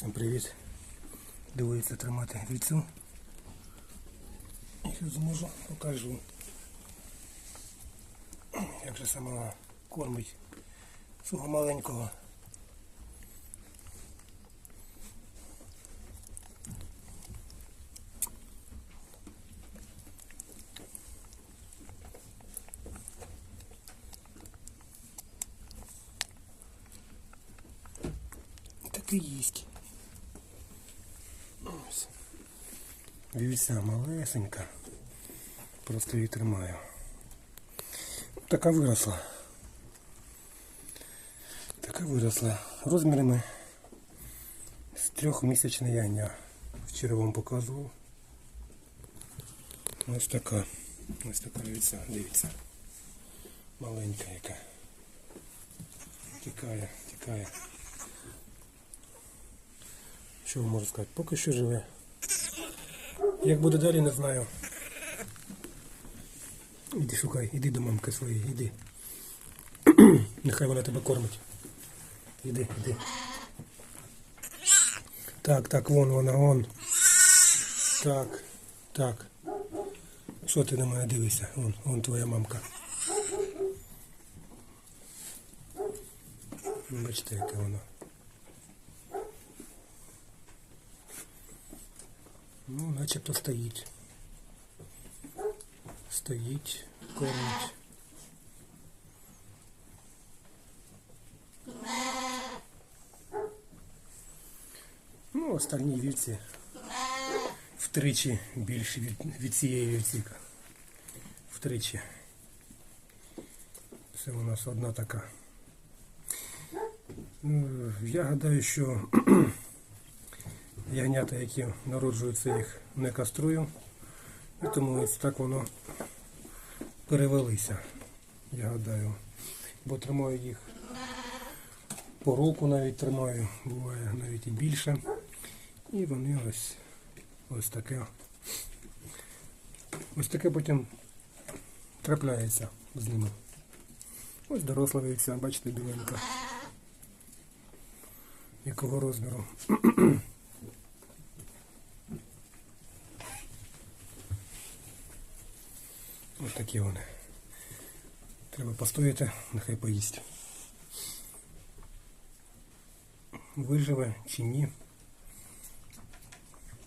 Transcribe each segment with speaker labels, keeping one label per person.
Speaker 1: Всім привіт. Дивиться тримати вільцю. Якщо зможу, покажу. Як же сама кормить свого маленького. Так і їсть. Ось. Вівця малесенька. Просто її тримаю. Така виросла. Така виросла. Розмірами з трьохмісячне ягня. Вчора вам показував. Ось така. Ось така вівця. Дивіться. Маленька яка. Тікає, тікає. Що можу сказати? Поки що живе. Як буде далі, не знаю. Іди шукай, іди до мамки своєї, іди. Нехай вона тебе кормить. Іди, іди. Так, так, вон вона, вон. Так, так. Що ти на мене дивишся? Вон, вон твоя мамка. Бачите, яке воно. Ну, начебто стоїть. Стоїть, кормить. Ну, остальні вівці втричі більші від, від цієї вівці. Втричі. Це у нас одна така. Ну, Я гадаю, що ягнята, які народжуються, їх не каструю. І тому ось так воно перевелися, я гадаю. Бо тримаю їх по року навіть тримаю, буває навіть і більше. І вони ось ось таке. Ось таке потім трапляється з ними. Ось доросла вівця, бачите, біленька. Якого розміру. Ось такі вони. Треба постояти, нехай поїсть. Виживе чи ні.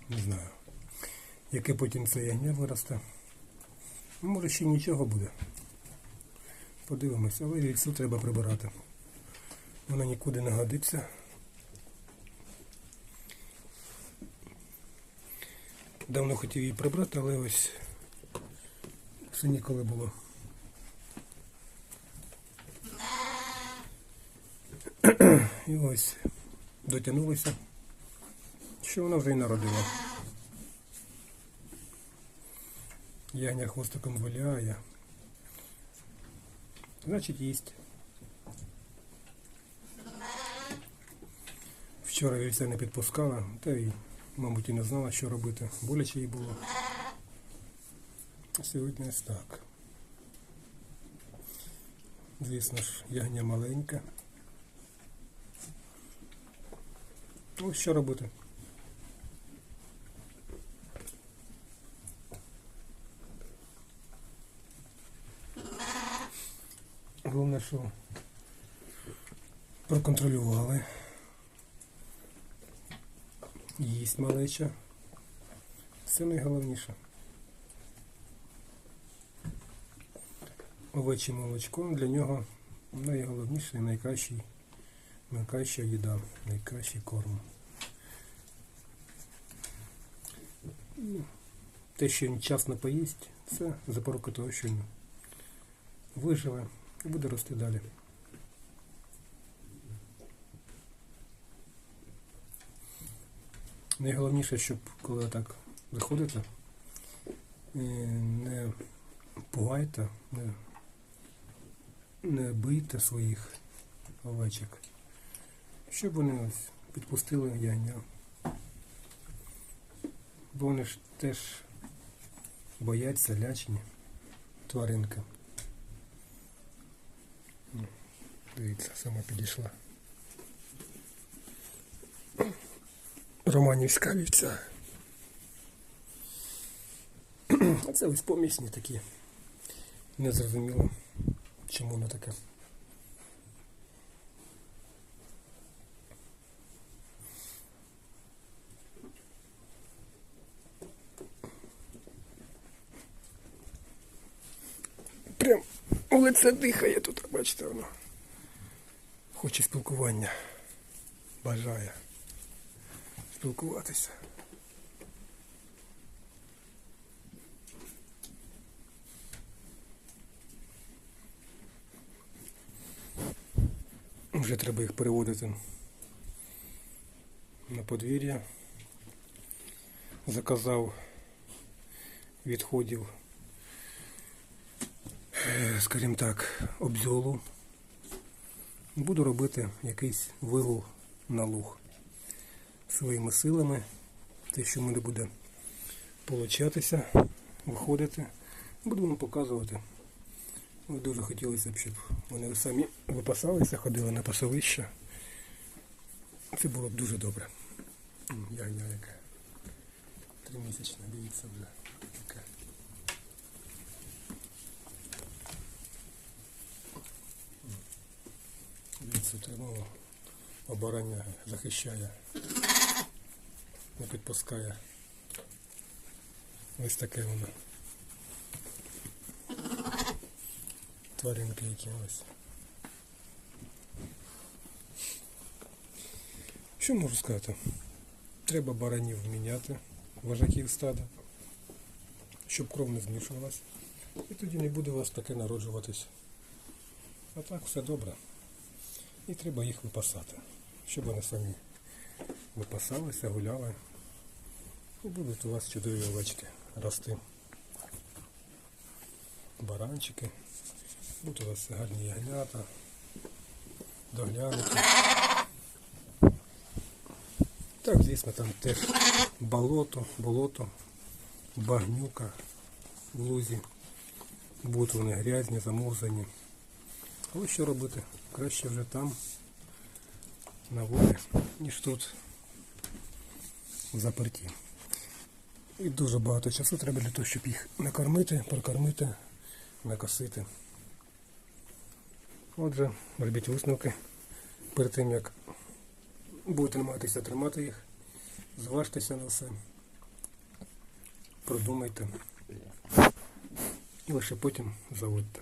Speaker 1: Не знаю. Яке потім це ягня виросте. Може ще нічого буде. Подивимося, але вільцю треба прибирати. Вона нікуди не годиться. Давно хотів її прибрати, але ось все ніколи було. І ось дотягнулися, що вона вже й народила. Ягня хвостиком виляє. Значить їсть. Вчора вівця не підпускала, та й, мабуть, і не знала, що робити. Боляче їй було. Сьогодні ось так. Звісно ж, ягня маленька. Ну, що робити? Головне, що проконтролювали. Їсть малеча. Це найголовніше. Овече молочко для нього найголовніше і найкращий, найкраща їда, найкращий корм. Ну, Те, що він вчасно поїсть, це запорука того, що він виживе і буде рости далі. Найголовніше, щоб коли так заходите, е, не пугайте, не, не бийте своїх овечок, щоб вони ось підпустили ягня. Бо вони ж теж бояться лячені тваринки. Дивіться, сама підійшла. Романівська вівця. А це ось помісні такі. Незрозуміло, чому воно таке. Прям у лице дихає тут, бачите воно. Хоче спілкування. Бажає спілкуватися. Вже треба їх переводити на подвір'я. Заказав відходів, скажімо так, обзьолу. Буду робити якийсь вигул на луг своїми силами. Те, що мене буде получатися, виходити, буду вам показувати. Дуже хотілося б, щоб вони самі випасалися, ходили на пасовище. Це було б дуже добре. М, Я, я яка. Тримісячна, дивіться вже. Яка. Дивіться, тримало. Обороняє, захищає. Не підпускає. Ось таке воно. Тваринки якимось. Що можу сказати? Треба баранів міняти, вожаків стада, щоб кров не змішувалась. І тоді не буде у вас таке народжуватись. А так все добре. І треба їх випасати, щоб вони самі випасалися, гуляли. І будуть у вас чудові овечки рости. Баранчики. Будуть у вас гарні ягнята, доглянути. Так, звісно, там теж болото, болото, багнюка в лузі. Будуть вони грязні, замурзані. Але що робити? Краще вже там, на волі, ніж тут в заперті. І дуже багато часу треба для того, щоб їх накормити, прокормити, накосити. Отже, робіть висновки перед тим, як будете намагатися тримати їх, зважтеся на все, продумайте. І лише потім заводьте.